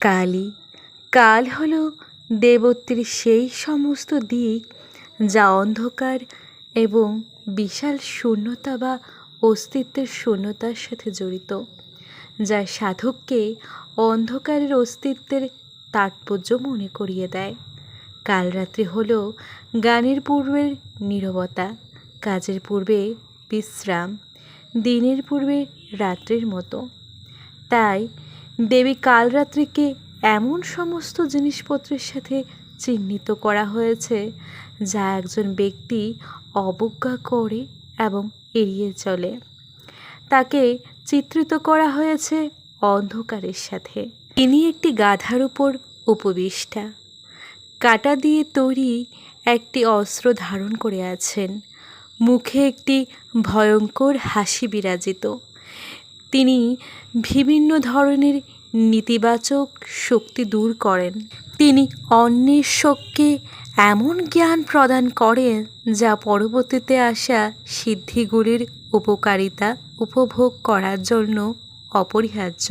কালই। কাল হল দেবত্বের সেই সমস্ত দিক যা অন্ধকার এবং বিশাল শূন্যতা বা অস্তিত্বের শূন্যতার সাথে জড়িত, যা সাধককে অন্ধকারের অস্তিত্বের তাৎপর্য মনে করিয়ে দেয়। কালরাত্রি হল গানের পূর্বের নীরবতা, কাজের পূর্বে বিশ্রাম, দিনের পূর্বে রাত্রির মতো। তাই দেবী কালরাত্রিকে এমন সমস্ত জিনিসপত্রের সাথে চিহ্নিত করা হয়েছে, যা একজন ব্যক্তি অবজ্ঞা করে এবং এড়িয়ে চলে। তাকে চিত্রিত করা হয়েছে অন্ধকারের সাথে। ইনি একটি গাধার উপর উপবিষ্টা। কাটা দিয়ে তৈরি একটি অস্ত্র ধারণ করে আছেন। মুখে একটি ভয়ঙ্কর হাসি বিরাজিত। তিনি বিভিন্ন ধরনের নেতিবাচক শক্তি দূর করেন। তিনি অন্যের শোককে এমন জ্ঞান প্রদান করেন যা পরবর্তীতে আসা সিদ্ধিগুলির উপকারিতা উপভোগ করার জন্য অপরিহার্য।